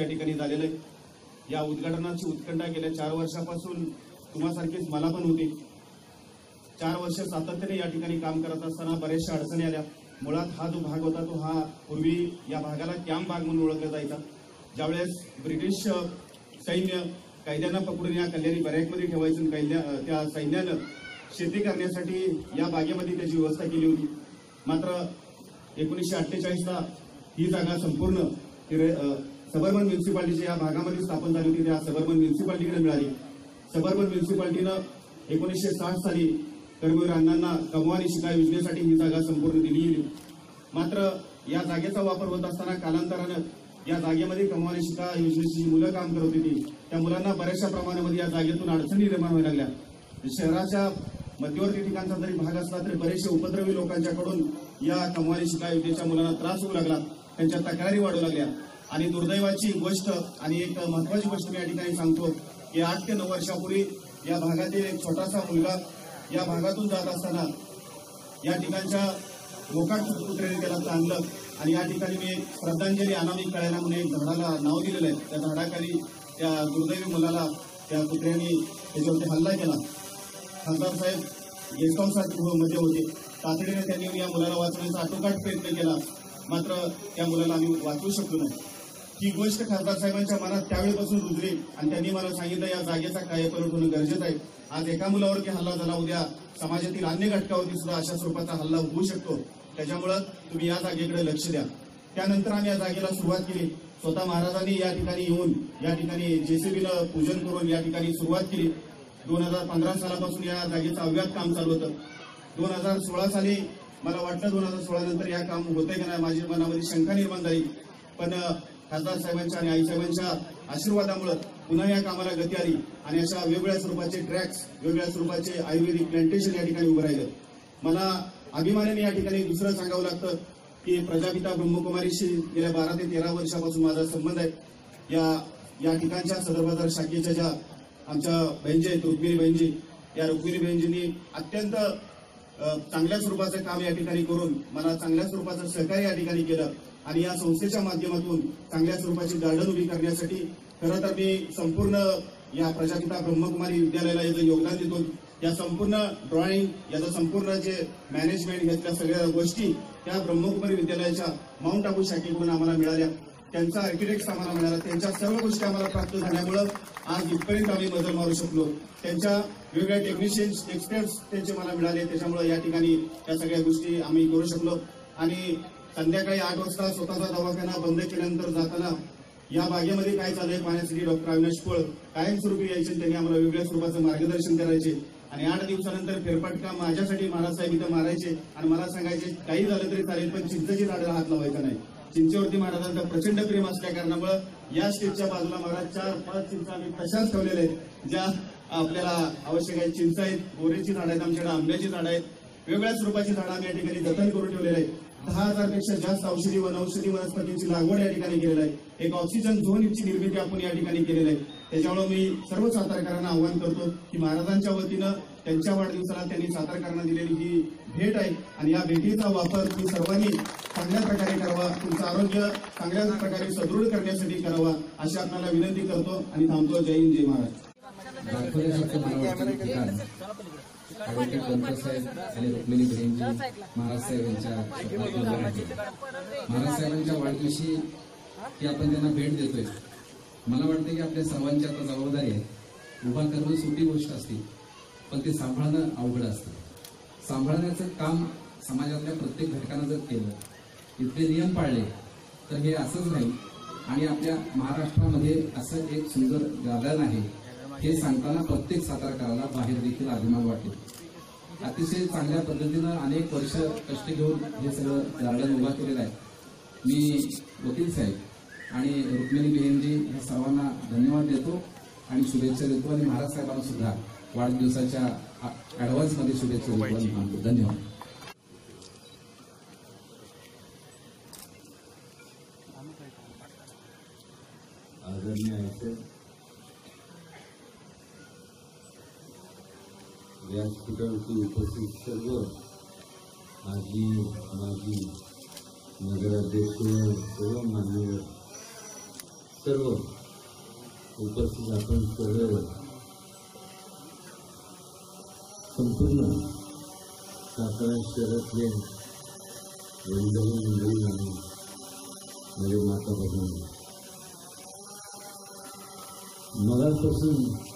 या ठिकाणी झालेलं आहे. या उद्घाटनाची उत्कंठा गेल्या चार वर्षापासून तुम्हासारखीच मला पण होती. चार वर्ष सातत्याने या ठिकाणी काम करत असताना बऱ्याचशा अडचणी आल्या. मुळात हा जो भाग होता तो हा पूर्वी या भागाला कॅम्प भाग म्हणून ओळखला जायचा. ज्यावेळेस ब्रिटिश सैन्य कैद्यांना पकडून या कल्याणी बॅरेकमध्ये ठेवायचं कैद्या त्या सैन्यानं शेती करण्यासाठी या बागेमध्ये त्याची व्यवस्था केली होती. मात्र एकोणीसशे अठ्ठेचाळीसला ही जागा संपूर्ण सबर्बन म्युन्सिपाल्टीची या भागामध्ये स्थापन झाली होती. त्या सबर्बन म्युन्सिपाल्टीकडे मिळाली. सबर्बन म्युन्सिपाल्टीनं एकोणीसशे साठ साली कर्मवीर अण्णांना कमवानी शिका योजनेसाठी ही जागा संपूर्ण दिली गेली. मात्र या जागेचा वापर होत असताना कालांतरानं या जागेमध्ये कमवानी शिका योजनेची जी मुलं काम करत होती त्या मुलांना बऱ्याचशा प्रमाणामध्ये या जागेतून अडचणी निर्माण व्हायला लागल्या. शहराच्या मध्यवर्ती ठिकाणचा जरी भाग असला तरी बरेचसे उपद्रवी लोकांच्याकडून या कमवानी शिका योजनेच्या मुलांना त्रास होऊ लागला. त्यांच्या तक्रारी वाढू लागल्या. आणि दुर्दैवाची गोष्ट आणि एक महत्वाची गोष्ट मी या ठिकाणी सांगतो की आठ ते नऊ वर्षापूर्वी या भागातील एक छोटासा मुलगा या भागातून जात असताना या ठिकाणच्या मोकाट कुत्र्याने त्याला चांगलं. आणि या ठिकाणी मी एक श्रद्धांजली अनामिक कळायला म्हणून एक झाडाला नाव दिलेलं आहे. त्या झाडाखाली त्या दुर्दैवी मुलाला त्या कुत्र्यांनी त्याच्यावरती हल्ला केला. खासदार साहेब गेस्ट हाऊस हो मध्ये होते. तातडीने त्यांनी या मुलाला वाचवण्याचा आटोकाट प्रयत्न केला. मात्र त्या मुलाला आम्ही वाचवू शकलो नाही. ही गोष्ट खासदार साहेबांच्या मनात त्यावेळेपासून रुजली. आणि त्यांनी मला सांगितलं या जागेचा कायपलट होणं गरजेचं आहे. आज एका मुलावरती हल्ला झाला उद्या समाजातील अन्य घटकावरती सुद्धा अशा स्वरूपाचा हल्ला होऊ शकतो. त्याच्यामुळं तुम्ही या जागेकडे लक्ष द्या. त्यानंतर आम्ही या जागेला सुरुवात केली. स्वतः महाराजांनी या ठिकाणी येऊन या ठिकाणी जेसीबीला पूजन करून या ठिकाणी सुरुवात केली. दोन हजार पंधरा सालापासून या जागेचं अव्यात काम चालू होतं. दोन हजार सोळा साली मला वाटलं दोन हजार सोळा नंतर या काम होतंय का नाही माझ्या मनामध्ये शंका निर्माण झाली. पण खासदार साहेबांच्या आणि आईसाहेबांच्या आशीर्वादामुळे पुन्हा या कामाला गती आली आणि अशा वेगवेगळ्या स्वरूपाचे ट्रॅक्स वेगवेगळ्या स्वरूपाचे आयुर्वेदिक प्लांटेशन या ठिकाणी उभं राहिलं. मला अभिमानाने या ठिकाणी दुसरं सांगावं लागतं की प्रजापिता ब्रह्मकुमारीशी गेल्या बारा ते तेरा वर्षापासून माझा संबंध आहे. या या ठिकाणच्या सदर बाजार शाखेच्या ज्या आमच्या बहिणजी आहेत रुक्मिणी बहिणजी या रुक्मिणी बहिणजींनी अत्यंत चांगल्या स्वरूपाचं काम या ठिकाणी करून मला चांगल्या स्वरूपाचं सहकार्य या ठिकाणी केलं. आणि या संस्थेच्या माध्यमातून चांगल्या स्वरूपाची गार्डन उभी करण्यासाठी खरं तर मी संपूर्ण या प्रजापिता ब्रह्मकुमारी विद्यालयाला याचं योगदान देतो. या संपूर्ण ड्रॉइंग याचं संपूर्ण जे मॅनेजमेंट यातल्या सगळ्या गोष्टी त्या ब्रह्मकुमारी विद्यालयाच्या माउंट आबू शाखेकडून आम्हाला मिळाल्या. त्यांचा आर्किटेक्ट आम्हाला मिळाला त्यांच्या सर्व गोष्टी आम्हाला प्राप्त झाल्यामुळं आज इथपर्यंत आम्ही बदल मारू शकलो. त्यांच्या वेगवेगळ्या टेक्निशियन्स एक्सपर्ट्स त्यांचे मला मिळाले. त्याच्यामुळे या ठिकाणी त्या सगळ्या गोष्टी आम्ही करू शकलो. आणि संध्याकाळी आठ वाजता स्वतःचा दवाखाना बंद केल्यानंतर जाताना या बागेमध्ये काय चालू आहे पाहण्यासाठी डॉक्टर अविनाश पोळ कायमस्वरूपी यायचे. त्यांनी आम्हाला वेगळ्या स्वरूपाचं मार्गदर्शन करायचे. आणि आठ दिवसानंतर फेरफटका माझ्यासाठी महाराजसाहेब इथं मारायचे. आणि मला सांगायचे काही झालं तरी चालेल पण चिंचेची झाडाला हात लावायचा नाही. चिंचेवरती महाराजांचा प्रचंड प्रेम असल्या कारणामुळं या स्टेजच्या बाजूला महाराज चार पाच चिंचा आम्ही तशाच ठेवलेल्या आहेत ज्या आपल्याला आवश्यक आहेत. चिंचा आहेत बोरेची झाडं आहेत आमच्याकडे आंब्याची झाडं आहेत. वेगवेगळ्या स्वरूपाची झाडं आम्ही या ठिकाणी जतन करून ठेवलेले आहेत. दहा हजारपेक्षा जास्त औषधी वनौषधी वनस्पतींची लागवड या ठिकाणी केलेली आहे. एक ऑक्सिजन झोनची निर्मिती आपण या ठिकाणी केलेली आहे. त्याच्यामुळे मी सर्व सातारकरांना आवाहन करतो की महाराजांच्या वतीनं त्यांच्या वाढदिवसाला त्यांनी सातारकरांना दिलेली ही भेट आहे. आणि या भेटीचा वापर तुम्ही सर्वांनी चांगल्या प्रकारे करावा. तुमचं आरोग्य चांगल्या प्रकारे सदृढ करण्यासाठी करावा अशी आपल्याला विनंती करतो. आणि थांबतो. जय हिंद जय महाराज दाखवण्यासारखं मला आणि रुक्मिणी बहिणजी महाराज साहेब यांच्या महाराज साहेबांच्या वाढदिवशी की आपण त्यांना भेट देतोय मला वाटतं की आपल्या सर्वांची आता जबाबदारी आहे. उभा करणं सोपी गोष्ट असते पण ते सांभाळणं अवघड असतं. सांभाळण्याचं काम समाजातल्या प्रत्येक घटकानं जर केलं इथले नियम पाळले तर हे असंच नाही आणि आपल्या महाराष्ट्रामध्ये असं एक सुंदर गार्डन आहे. हे सांगताना प्रत्येक सातारकराला बाहेर देखील अभिमान वाटेल. अतिशय चांगल्या पद्धतीनं अनेक वर्ष कष्ट घेऊन हे सगळं गार्डन उभा केलेलं आहे. मी वकील साहेब आणि रुक्मिणी बेहेनजी ह्या सर्वांना धन्यवाद देतो आणि शुभेच्छा देतो आणि महाराज साहेबांना सुद्धा वाढदिवसाच्या ॲडव्हान्समध्ये शुभेच्छा देतो आणि मानतो धन्यवाद. आदरणीय व्यासपीठावरती उपस्थित सर्व आजी माजी नगराध्यक्ष सर्व मान्यवर सर्व उपस्थित आपण सर्व संपूर्ण सातारा शहरातले वडील मंडळी आणि माझे माता भगिनी मगापासून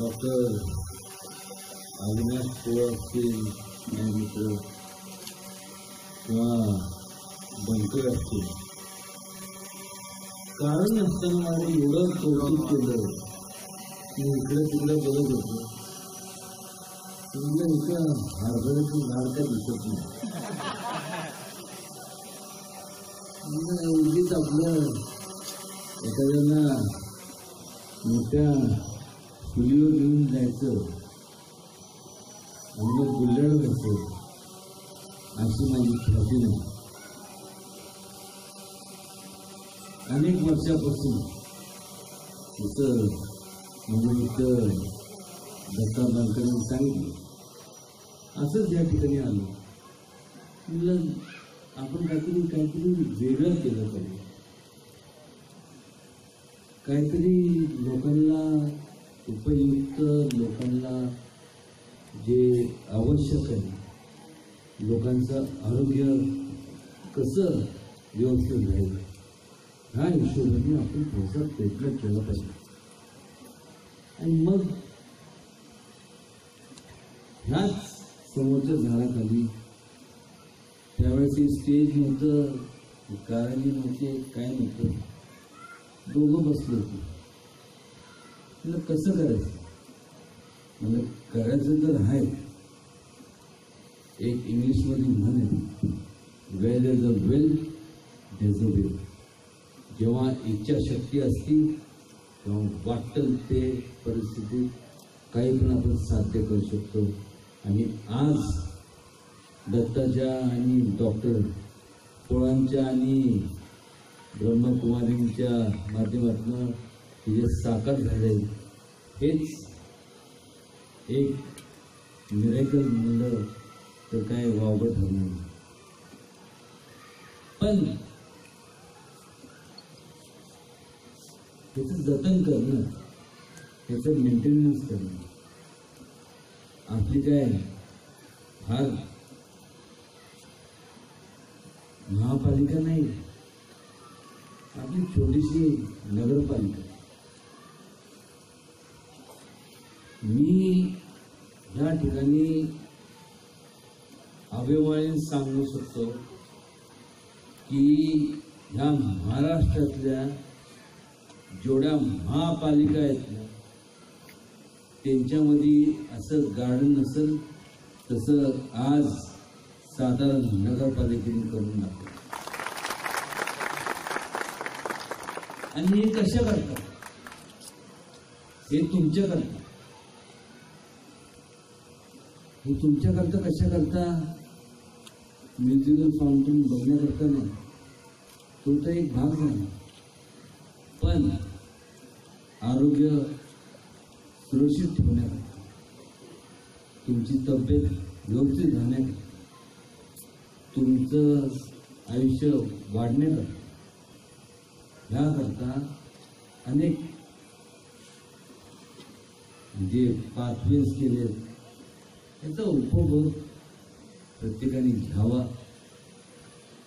डॉक्टर अविनाश पोळ असतील माझे मित्र किंवा बंकर असतील. कारण असताना माझं एवढं कौतुक केलं की इकडे तिकडे बघत होतो. म्हणजे इथं हरभऱ्याचं झाड काय दिसत नाही. उगीच आपलं एखाद्याला मोठ्या चुलीवर घेऊन जायचं. अंग गुल्लड व्हायचं अशी माझी ख्याती नाही. अनेक वर्षापासून तिथं म्हणजे मित्र दत्ता बालकरांनी सांगितलं. असंच या ठिकाणी आलो. म्हणलं आपण काहीतरी काहीतरी वेगळं केलं पाहिजे. काहीतरी लोकांना उपयुक्त लोकांना जे आवश्यक आहे लोकांचं आरोग्य कसं व्यवस्थित राहील ह्या हिशोबाने आपण थोडासा प्रयत्न केला पाहिजे. आणि मग ह्याच समोरच्या झाडाखाली त्यावेळेस स्टेज नव्हतं कारण नव्हते काय नव्हतं दोघं बसले होते. म्हणलं कसं करायचं? म्हणजे करायचं तर आहे. एक इंग्लिशमध्ये म्हण आहे वेल is a well days a well जेव्हा इच्छाशक्ती असती तेव्हा वाटेल ते परिस्थितीत काही पण आपण साध्य करू शकतो. आणि आज दत्ताच्या आणि डॉक्टर पोळांच्या आणि ब्रह्मकुमारींच्या माध्यमातून जे साकार झाले हेच एक मिरेकल म्हणलं तर काय वावगं ठरणार नाही. पण त्याचं जतन करणं त्याचं मेंटेनन्स करणं आपली काय फार महापालिका नाही आपली छोटीशी नगरपालिका मी या ठिकाणी अभिमान सांगू शकतो की ह्या महाराष्ट्रातल्या जेवढ्या महापालिका आहेत ना त्यांच्यामध्ये असं गार्डन असेल तसं आज साधारण नगरपालिकेने करून दाखवलं. आणि हे कशा करतात? हे तुमच्या करतात हे तुमच्याकरता कशा करता? म्युझिकल फाउंटेन बघण्याकरता नाही. तो तर एक भाग झाला पण आरोग्य सुरक्षित ठेवण्याकरता तुमची तब्येत व्यवस्थित राहण्याकरता तुमचं आयुष्य वाढण्याकरता ह्याकरता अनेक जे पाथवेज केले याचा उपभोग प्रत्येकाने घ्यावा.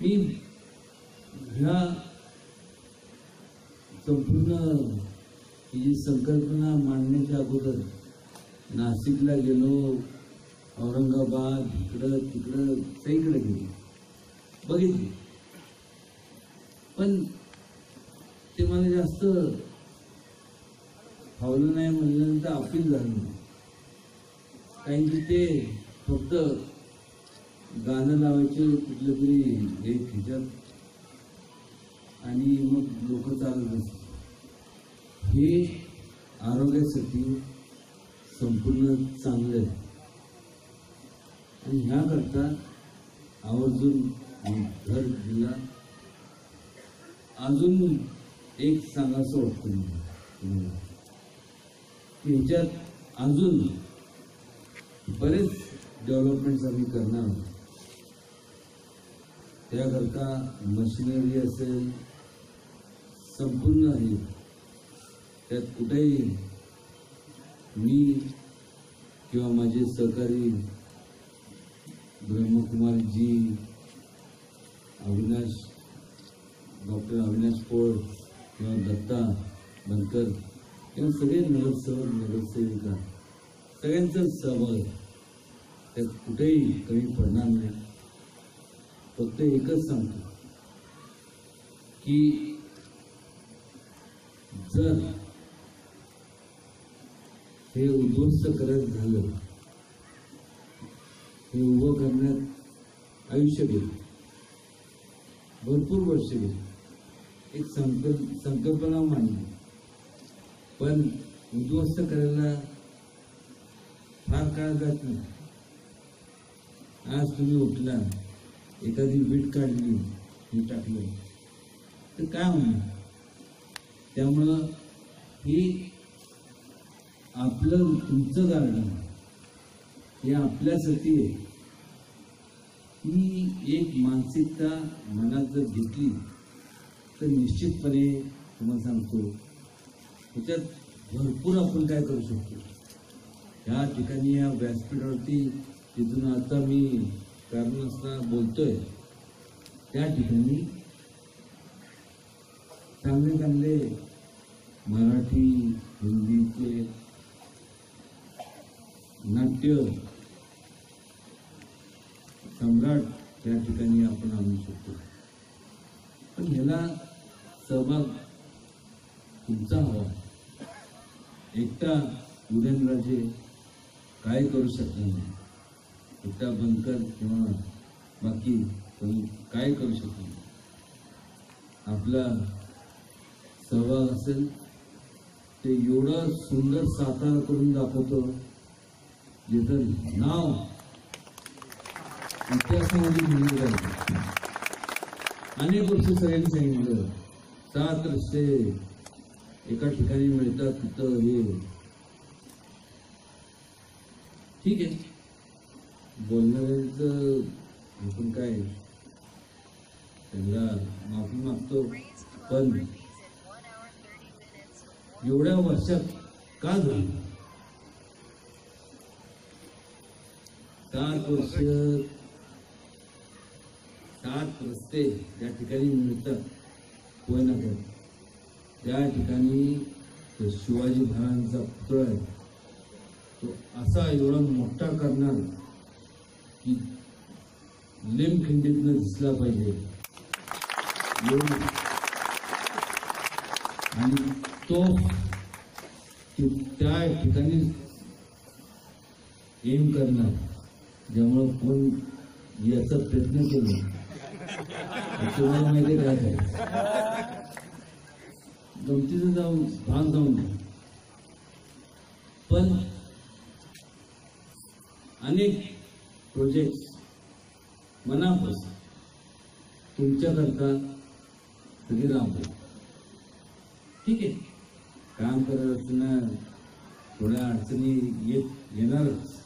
मी ह्या संपूर्ण ही जी संकल्पना मांडण्याच्या अगोदर नाशिकला गेलो औरंगाबाद इकडं तिकडं सगळीकडे गेलो. बघितली. पण ते मला जास्त फावलं नाही म्हणल्यानंतर अपील झालं नाही. कारण की ते फक्त गाणं लावायचे कुठलं तरी एक ह्याच्यात आणि मग लोक चालत असतात हे आरोग्यासाठी संपूर्ण चांगलं आहे. आणि ह्याकरता आवर्जून मी भर दिला. अजून एक सांगायचं वाटतं मला की ह्याच्यात अजून बरेच डेव्हलपमेंट्स आम्ही करणार आहोत त्याकरता मशिनरी असेल संपूर्ण आहे त्यात कुठेही मी किंवा माझे सहकारी ब्रह्मकुमारजी अविनाश डॉक्टर अविनाश पोळ किंवा दत्ता बनकर किंवा सगळे नगरसेवक नगरसेविका सगळ्यांचाच सहभाग आहे. त्यात कुठेही कमी पडणार नाही. फक्त एकच सांगतो की जर हे उद्ध्वस्त करत झालं हे उभं करण्यात आयुष्य गेलं भरपूर वर्ष गेली एक संकल्प संकल्पना मांडली. पण उद्ध्वस्त करायला फार काळ जात नाही. आज तुम्ही उठला एखादी वीट काढली हे टाकलं. तर काय होणार? त्यामुळं ही आपलं तुमचं गार्डन हे आपल्यासाठी आहे. ही एक मानसिकता मनात जर घेतली तर निश्चितपणे तुम्हाला सांगतो त्याच्यात भरपूर आपण काय करू शकतो? या ठिकाणी या व्यासपीठावरती तिथून आता मी कारण असता बोलतोय. त्या ठिकाणी चांगले चांगले मराठी हिंदीचे नाट्य सम्राट त्या ठिकाणी आपण आणू शकतो. पण ह्याला सहभाग तुमचा हवा. एकटा उदयनराजे काय करू शकणार नाही? एकटा बनकर किंवा बाकी तुम्ही काय करू शकतो आपला सहभाग असेल ते एवढं सुंदर साकार करून दाखवतो ज्याचं नाव इतिहासामध्ये लिहिलं जाईल अनेक गोष्टी सगळ्यांनी सांगितलं. सात रस्ते एका ठिकाणी मिळतात तिथं हे. ठीक आहे. बोलणाऱ्यांचं आपण काय? त्यांना माफी मागतो पण एवढ्या वर्षात का झालं? सात वर्ष सात रस्ते त्या ठिकाणी मिळतात होय ना त्या ठिकाणी शिवाजी महाराजांचा पुतळा आहे. तो असा एवढा मोठा करणार की लिमखिंडीतनं दिसला पाहिजे. आणि तो त्या ठिकाणी एम करणार ज्यामुळं कोण याचा प्रयत्न केला तुम्हाला माहिती काय काय? गमतीचं जाऊन भाग जाऊन पण अनेक प्रोजेक्ट मनापासून तुमच्याकरता सगळे राबतो ठीक आहे. काम करत असताना थोड्या अडचणी येत येणारच.